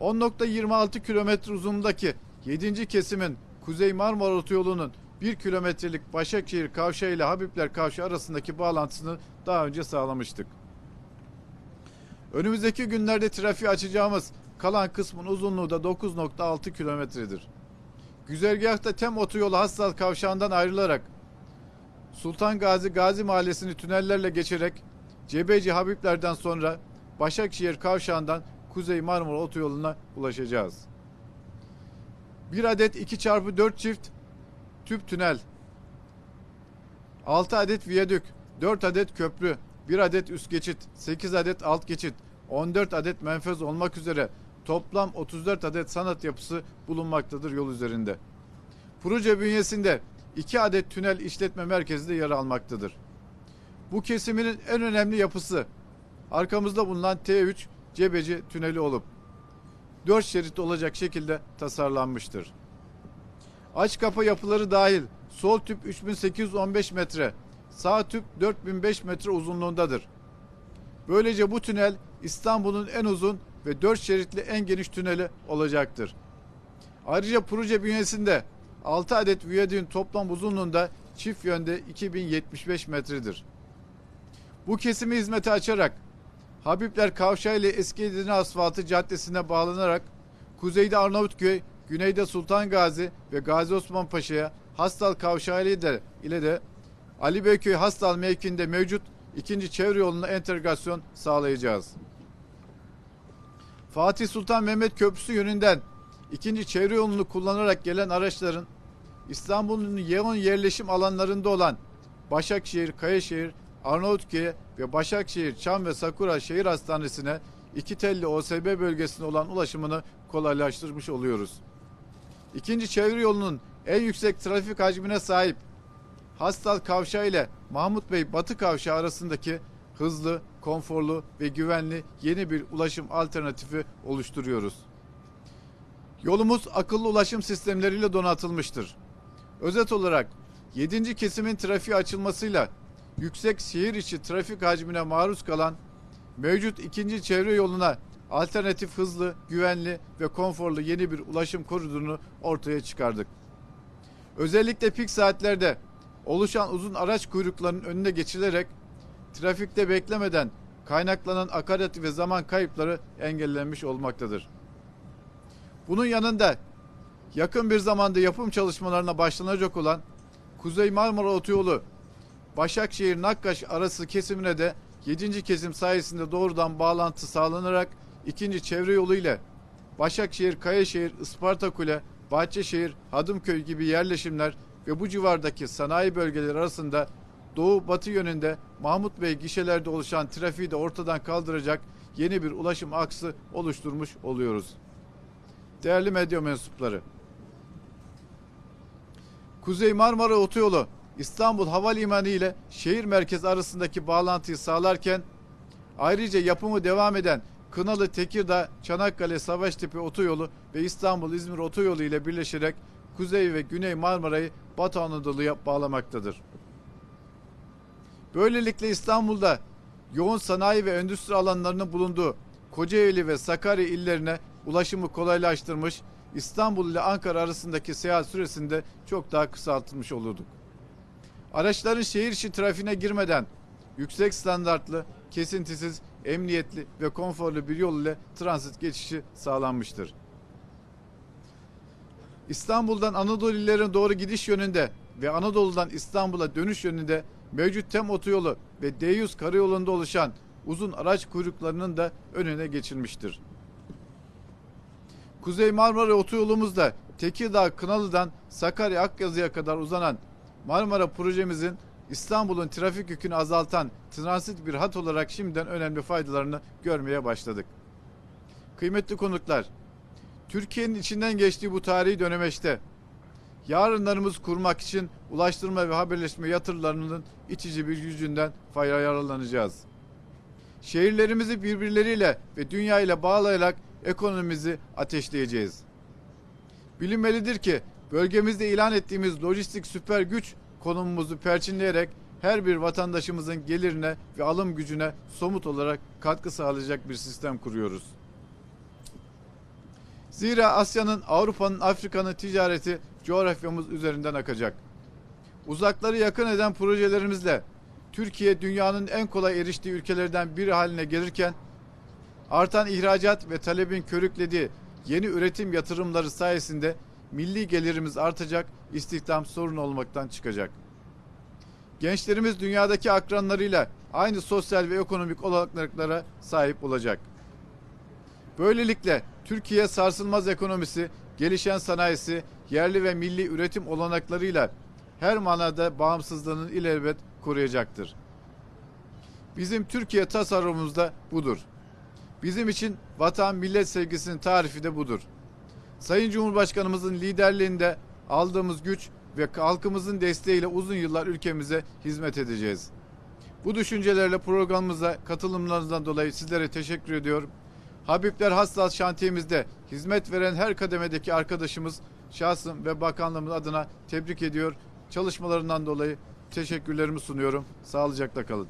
10.26 kilometre uzunluğundaki 7. kesimin Kuzey Marmara Otoyolu'nun 1 kilometrelik Başakşehir Kavşağı ile Habibler Kavşağı arasındaki bağlantısını daha önce sağlamıştık. Önümüzdeki günlerde trafiği açacağımız kalan kısmın uzunluğu da 9.6 kilometredir. Güzergahta Tem Otoyolu Hastal Kavşağı'ndan ayrılarak Sultan Gazi Gazi Mahallesi'ni tünellerle geçerek Cebeci Habibler'den sonra Başakşehir Kavşağı'ndan Kuzey Marmara Otoyolu'na ulaşacağız. Bir adet 2x4 çift tüp tünel, 6 adet viyadük, 4 adet köprü, 1 adet üst geçit, 8 adet alt geçit, 14 adet menfez olmak üzere toplam 34 adet sanat yapısı bulunmaktadır yol üzerinde. Proje bünyesinde 2 adet tünel işletme merkezi de yer almaktadır. Bu kesiminin en önemli yapısı arkamızda bulunan T3 Cebeci tüneli olup 4 şerit olacak şekilde tasarlanmıştır. Aç kapa yapıları dahil sol tüp 3815 metre, sağ tüp 4005 metre uzunluğundadır. Böylece bu tünel İstanbul'un en uzun ve 4 şeritli en geniş tüneli olacaktır. Ayrıca proje bünyesinde 6 adet viyadüğün toplam uzunluğunda çift yönde 2075 metredir. Bu kesimi hizmete açarak Habibler Kavşağı ile Eski Edirne Asfaltı Caddesi'ne bağlanarak kuzeyde Arnavutköy, güneyde Sultan Gazi ve Gazi Osman Paşa'ya Hastal Kavşağı ile de, ile de Ali Beyköy Hastal mevkinde mevcut ikinci çevre yoluna entegrasyon sağlayacağız. Fatih Sultan Mehmet Köprüsü yönünden ikinci çevre yolunu kullanarak gelen araçların İstanbul'un yoğun yerleşim alanlarında olan Başakşehir, Kayaşehir, Arnavutköy'e ve Başakşehir, Çam ve Sakura Şehir Hastanesi'ne iki telli OSB bölgesine olan ulaşımını kolaylaştırmış oluyoruz. İkinci çevre yolunun en yüksek trafik hacmine sahip Hastal Kavşağı ile Mahmut Bey Batı Kavşağı arasındaki hızlı, konforlu ve güvenli yeni bir ulaşım alternatifi oluşturuyoruz. Yolumuz akıllı ulaşım sistemleriyle donatılmıştır. Özet olarak 7. kesimin trafiği açılmasıyla yüksek şehir içi trafik hacmine maruz kalan mevcut ikinci çevre yoluna alternatif hızlı, güvenli ve konforlu yeni bir ulaşım koridorunu ortaya çıkardık. Özellikle pik saatlerde oluşan uzun araç kuyruklarının önüne geçilerek trafikte beklemeden kaynaklanan akaryat ve zaman kayıpları engellenmiş olmaktadır. Bunun yanında yakın bir zamanda yapım çalışmalarına başlanacak olan Kuzey Marmara Otoyolu Başakşehir Nakkaş arası kesimine de 7. kesim sayesinde doğrudan bağlantı sağlanarak ikinci çevre yolu ile Başakşehir, Kayaşehir, Isparta Kule, Bahçeşehir, Hadımköy gibi yerleşimler ve bu civardaki sanayi bölgeleri arasında doğu batı yönünde Mahmut Bey gişelerde oluşan trafiği de ortadan kaldıracak yeni bir ulaşım aksı oluşturmuş oluyoruz. Değerli medya mensupları, Kuzey Marmara Otoyolu İstanbul Havalimanı ile şehir merkezi arasındaki bağlantıyı sağlarken ayrıca yapımı devam eden Kınalı Tekirdağ Çanakkale Savaştepe Otoyolu ve İstanbul İzmir Otoyolu ile birleşerek Kuzey ve Güney Marmara'yı Batı Anadolu'ya bağlamaktadır. Böylelikle İstanbul'da yoğun sanayi ve endüstri alanlarının bulunduğu Kocaeli ve Sakarya illerine ulaşımı kolaylaştırmış, İstanbul ile Ankara arasındaki seyahat süresinde çok daha kısaltılmış olurduk. Araçların şehir içi trafiğine girmeden yüksek standartlı, kesintisiz, emniyetli ve konforlu bir yol ile transit geçişi sağlanmıştır. İstanbul'dan Anadolu illerine doğru gidiş yönünde ve Anadolu'dan İstanbul'a dönüş yönünde mevcut TEM otoyolu ve D100 karayolunda oluşan uzun araç kuyruklarının da önüne geçilmiştir. Kuzey Marmara otoyolumuzda Tekirdağ Kınalı'dan Sakarya Akyazı'ya kadar uzanan Marmara projemizin İstanbul'un trafik yükünü azaltan transit bir hat olarak şimdiden önemli faydalarını görmeye başladık. Kıymetli konuklar, Türkiye'nin içinden geçtiği bu tarihi dönemeçte yarınlarımız kurmak için ulaştırma ve haberleşme yatırımlarının itici bir gücünden faydalanacağız. Şehirlerimizi birbirleriyle ve dünya ile bağlayarak ekonomimizi ateşleyeceğiz. Bilinmelidir ki bölgemizde ilan ettiğimiz lojistik süper güç konumumuzu perçinleyerek her bir vatandaşımızın gelirine ve alım gücüne somut olarak katkı sağlayacak bir sistem kuruyoruz. Zira Asya'nın, Avrupa'nın, Afrika'nın ticareti coğrafyamız üzerinden akacak. Uzakları yakın eden projelerimizle Türkiye dünyanın en kolay eriştiği ülkelerden biri haline gelirken artan ihracat ve talebin körüklediği yeni üretim yatırımları sayesinde milli gelirimiz artacak, istihdam sorun olmaktan çıkacak. Gençlerimiz dünyadaki akranlarıyla aynı sosyal ve ekonomik olanaklara sahip olacak. Böylelikle Türkiye sarsılmaz ekonomisi, gelişen sanayisi, yerli ve milli üretim olanaklarıyla her manada bağımsızlığını ilelebet koruyacaktır. Bizim Türkiye tasarrufumuz da budur. Bizim için vatan millet sevgisinin tarifi de budur. Sayın Cumhurbaşkanımızın liderliğinde aldığımız güç ve halkımızın desteğiyle uzun yıllar ülkemize hizmet edeceğiz. Bu düşüncelerle programımıza katılımlarınızdan dolayı sizlere teşekkür ediyorum. Habibler Hassas şantiyemizde hizmet veren her kademedeki arkadaşımız şahsım ve bakanlığımız adına tebrik ediyor. Çalışmalarından dolayı teşekkürlerimi sunuyorum. Sağlıcakla kalın.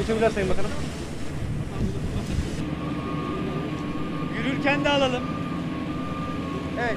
Teşekkürler Sayın Bakanım. Yürürken de alalım. Evet.